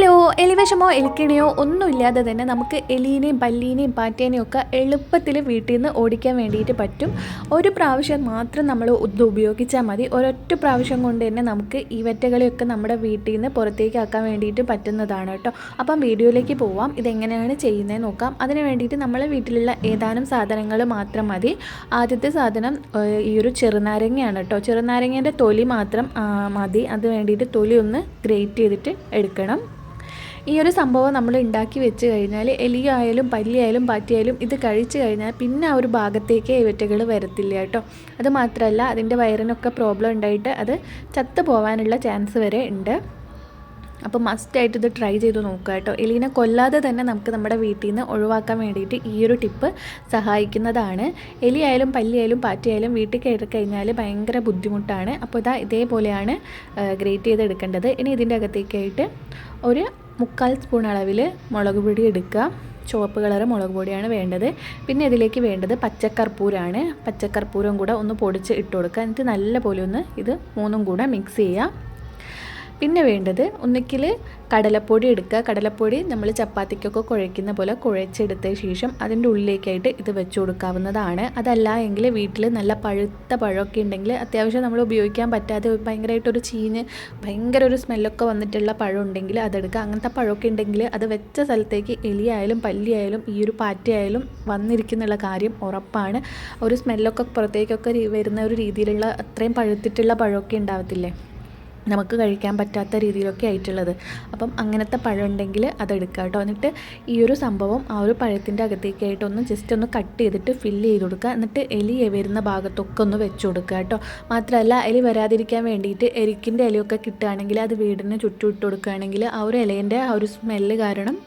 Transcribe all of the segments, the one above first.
Hello എലിവിഷമോ എലിക്കിണിയോ ഒന്നുമില്ലാതെ തന്നെ നമുക്ക് എലീനെയും പല്ലീനെയും പാറ്റേനെയും ഒക്കെ എളുപ്പത്തിൽ വീട്ടിൽ നിന്ന് ഓടിക്കാൻ വേണ്ടിയിട്ട് പറ്റും. ഒരു പ്രാവശ്യം മാത്രം നമ്മൾ ഇത് ഉപയോഗിച്ചാൽ മതി. ഒരൊറ്റ പ്രാവശ്യം കൊണ്ട് തന്നെ നമുക്ക് ഈ വെറ്റകളെയൊക്കെ നമ്മുടെ വീട്ടിൽ നിന്ന് പുറത്തേക്ക് ആക്കാൻ വേണ്ടിയിട്ട് പറ്റുന്നതാണ് കേട്ടോ. അപ്പം വീഡിയോയിലേക്ക് പോവാം. ഇതെങ്ങനെയാണ് ചെയ്യുന്നത് നോക്കാം. അതിന് വേണ്ടിയിട്ട് നമ്മളെ വീട്ടിലുള്ള ഏതാനും സാധനങ്ങൾ മാത്രം മതി. ആദ്യത്തെ സാധനം ഈ ഒരു ചെറുനാരങ്ങയാണ് കേട്ടോ. ചെറുനാരങ്ങേന്റെ തൊലി മാത്രം മതി. അത് വേണ്ടിയിട്ട് തൊലി ഒന്ന് ഗ്രേറ്റ് ചെയ്തിട്ട് എടുക്കണം. ഈ ഒരു സംഭവം നമ്മൾ ഉണ്ടാക്കി വെച്ച് കഴിഞ്ഞാൽ എലിയായാലും പല്ലിയായാലും പാറ്റിയായാലും ഇത് കഴിച്ചു കഴിഞ്ഞാൽ പിന്നെ ആ ഒരു ഭാഗത്തേക്ക് ഇവറ്റകൾ വരത്തില്ല കേട്ടോ. അത് മാത്രമല്ല അതിന്റെ വയറിനൊക്കെ പ്രോബ്ലം ഉണ്ടായിട്ട് അത് ചത്തു പോകാനുള്ള ചാൻസ് വരെ ഉണ്ട്. അപ്പോൾ മസ്റ്റായിട്ട് ഇത് ട്രൈ ചെയ്ത് നോക്കുക കേട്ടോ. എലീനെ കൊല്ലാതെ തന്നെ നമുക്ക് നമ്മുടെ വീട്ടിൽ നിന്ന് ഒഴിവാക്കാൻ വേണ്ടിയിട്ട് ഈ ഒരു ടിപ്പ് സഹായിക്കുന്നതാണ്. എലിയായാലും പല്ലിയായാലും പാറ്റയായാലും വീട്ടിൽ കയറി കഴിഞ്ഞാൽ ഭയങ്കര ബുദ്ധിമുട്ടാണ്. അപ്പോൾ ഇതാ ഇതേപോലെയാണ് ഗ്രേറ്റ് ചെയ്തെടുക്കേണ്ടത്. ഇനി ഇതിന്റെ അകത്തേക്കായിട്ട് ഒരു മുക്കാൽ സ്പൂൺ അളവിൽ മുളക് പൊടി എടുക്കുക. ചുവപ്പ് കളറ് മുളക് പൊടിയാണ് വേണ്ടത്. പിന്നെ ഇതിലേക്ക് വേണ്ടത് പച്ചക്കർപ്പൂരാണ്. പച്ചക്കർപ്പൂരം കൂടെ ഒന്ന് പൊടിച്ച് ഇട്ട് കൊടുക്കുക. എന്നിട്ട് നല്ല പോലെ ഒന്ന് ഇത് മൂന്നും കൂടെ മിക്സ് ചെയ്യുക. പിന്നെ വേണ്ടത് ഒന്നിക്കിൽ കടലപ്പൊടി എടുക്കുക. കടലപ്പൊടി നമ്മൾ ചപ്പാത്തിക്കൊക്കെ കുഴയ്ക്കുന്ന പോലെ കുഴച്ചെടുത്ത ശേഷം അതിന്റെ ഉള്ളിലേക്കായിട്ട് ഇത് വെച്ച് കൊടുക്കാവുന്നതാണ്. അതല്ല എങ്കിൽ വീട്ടിൽ നല്ല പഴുത്ത പഴമൊക്കെ ഉണ്ടെങ്കിൽ അത്യാവശ്യം നമ്മൾ ഉപയോഗിക്കാൻ പറ്റാതെ ഭയങ്കരമായിട്ടൊരു ചീഞ്ഞ് ഭയങ്കര ഒരു സ്മെല്ലൊക്കെ വന്നിട്ടുള്ള പഴം ഉണ്ടെങ്കിൽ അതെടുക്കുക അങ്ങനത്തെ പഴമൊക്കെ ഉണ്ടെങ്കിൽ അത് വെച്ച സ്ഥലത്തേക്ക് എലിയായാലും പല്ലിയായാലും ഈ ഒരു പാറ്റയായാലും വന്നിരിക്കുന്നുള്ള കാര്യം ഉറപ്പാണ്. ഒരു സ്മെല്ലൊക്കെ പുറത്തേക്കൊക്കെ വരുന്ന ഒരു രീതിയിലുള്ള അത്രയും പഴുത്തിട്ടുള്ള പഴമൊക്കെ ഉണ്ടാവത്തില്ലേ? നമുക്ക് കഴിക്കാൻ പറ്റാത്ത രീതിയിലൊക്കെ ആയിട്ടുള്ളത്. അപ്പം അങ്ങനത്തെ പഴം ഉണ്ടെങ്കിൽ അതെടുക്കുക കേട്ടോ. എന്നിട്ട് ഈ ഒരു സംഭവം ആ ഒരു പഴത്തിന്റെ അകത്തേക്കായിട്ട് ഒന്ന് ജസ്റ്റ് ഒന്ന് കട്ട് ചെയ്തിട്ട് ഫില്ല് ചെയ്ത് കൊടുക്കുക. എന്നിട്ട് എലി വരുന്ന ഭാഗത്തൊക്കെ ഒന്ന് വെച്ച് കൊടുക്കുക കേട്ടോ. മാത്രമല്ല എലി വരാതിരിക്കാൻ വേണ്ടിയിട്ട് എരിക്കിന്റെ ഇലയൊക്കെ കിട്ടുകയാണെങ്കിൽ അത് വീടിന് ചുറ്റും ഇട്ട് കൊടുക്കുകയാണെങ്കിൽ ആ ഒരു ഇലേന്റെ ആ ഒരു സ്മെല്ല് കാരണം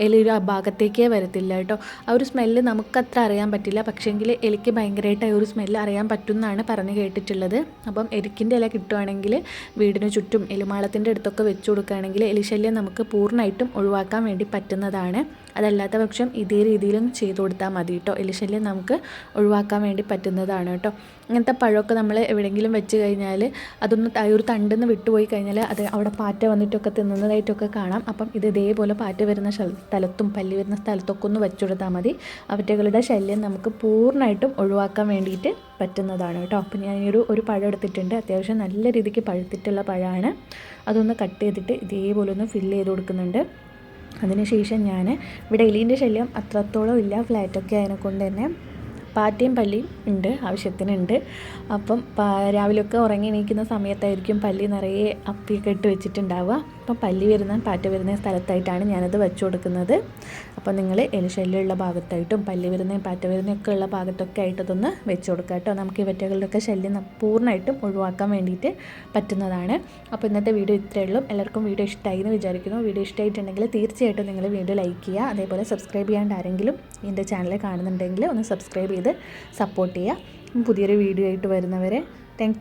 എലി ആ ഭാഗത്തേക്കേ വരത്തില്ല കേട്ടോ. ആ ഒരു സ്മെല്ല് നമുക്കത്ര അറിയാൻ പറ്റില്ല. പക്ഷേങ്കിൽ എലിക്ക് ഭയങ്കരമായിട്ട് ആ ഒരു സ്മെല്ല് അറിയാൻ പറ്റും എന്നാണ് പറഞ്ഞു കേട്ടിട്ടുള്ളത്. അപ്പം എരിക്കിന്റെ ഇല കിട്ടുവാണെങ്കിൽ വീടിന് ചുറ്റും എലിമാളത്തിന്റെ അടുത്തൊക്കെ വെച്ച് കൊടുക്കുകയാണെങ്കിൽ എലിശല്യം നമുക്ക് പൂർണമായിട്ടും ഒഴിവാക്കാൻ വേണ്ടി പറ്റുന്നതാണ്. അതല്ലാത്ത പക്ഷം ഇതേ രീതിയിലും ചെയ്തു കൊടുത്താൽ മതി കേട്ടോ. എലിശല്യം നമുക്ക് ഒഴിവാക്കാൻ വേണ്ടി പറ്റുന്നതാണ് കേട്ടോ. ഇങ്ങനത്തെ പഴമൊക്കെ നമ്മൾ എവിടെയെങ്കിലും വെച്ച് കഴിഞ്ഞാൽ അതൊന്ന് ഒരു തണ്ടെന്ന് വിട്ടുപോയി കഴിഞ്ഞാൽ അത് അവിടെ പാറ്റ വന്നിട്ടൊക്കെ തിന്നുന്നതായിട്ടൊക്കെ കാണാം. അപ്പം ഇത് ഇതേപോലെ പാറ്റ വരുന്ന സ്ഥലത്തും പല്ലി വരുന്ന സ്ഥലത്തൊക്കെ ഒന്ന് വെച്ചു കൊടുത്താൽ മതി. അവറ്റകളുടെ ശല്യം നമുക്ക് പൂർണമായിട്ടും ഒഴിവാക്കാൻ വേണ്ടിയിട്ട് പറ്റുന്നതാണ് കേട്ടോ. അപ്പം ഒരു ഒരു പഴം എടുത്തിട്ടുണ്ട്. അത്യാവശ്യം നല്ല രീതിക്ക് പഴുത്തിട്ടുള്ള പഴമാണ്. അതൊന്ന് കട്ട് ചെയ്തിട്ട് ഇതേപോലെ ഒന്ന് ഫില്ല് ചെയ്ത് കൊടുക്കുന്നുണ്ട്. അതിനുശേഷം ഞാൻ ഇവിടെ എലീന്റെ ശല്യം അത്രത്തോളം ഇല്ല. ഫ്ലാറ്റൊക്കെ ആയതിനെ കൊണ്ട് തന്നെ പാറ്റയും പല്ലിയും ഉണ്ട് ആവശ്യത്തിനുണ്ട്. അപ്പം രാവിലെയൊക്കെ ഉറങ്ങി എണീക്കുന്ന സമയത്തായിരിക്കും പല്ലി നിറയെ അപ്പിയൊക്കെ ഇട്ട് വെച്ചിട്ടുണ്ടാവുക. അപ്പം പല്ലി വരുന്ന പാറ്റ വരുന്ന സ്ഥലത്തായിട്ടാണ് ഞാനത് വെച്ചു കൊടുക്കുന്നത്. അപ്പോൾ നിങ്ങൾ എലിശല്യമുള്ള ഭാഗത്തായിട്ടും പല്ല് വരുന്നതും പാറ്റ വരുന്നതൊക്കെ ഉള്ള ഭാഗത്തൊക്കെ ആയിട്ടതൊന്ന് വെച്ച് കൊടുക്കുക കേട്ടോ. നമുക്ക് ഈ വെറ്റകളുടെയൊക്കെ ശല്യം പൂർണമായിട്ടും ഒഴിവാക്കാൻ വേണ്ടിയിട്ട് പറ്റുന്നതാണ്. അപ്പോൾ ഇന്നത്തെ വീഡിയോ ഇത്രയേ ഉള്ളൂ. എല്ലാവർക്കും വീഡിയോ ഇഷ്ടമായി എന്ന് വിചാരിക്കുന്നു. വീഡിയോ ഇഷ്ടമായിട്ടുണ്ടെങ്കിൽ തീർച്ചയായിട്ടും നിങ്ങൾ വീഡിയോ ലൈക്ക് ചെയ്യുക. അതേപോലെ സബ്സ്ക്രൈബ് ചെയ്യാണ്ട് ആരെങ്കിലും എന്റെ ചാനൽ കാണുന്നുണ്ടെങ്കിൽ ഒന്ന് സബ്സ്ക്രൈബ് ചെയ്ത് സപ്പോർട്ട് ചെയ്യുക. പുതിയൊരു വീഡിയോ ആയിട്ട് വരുന്നവരെ താങ്ക്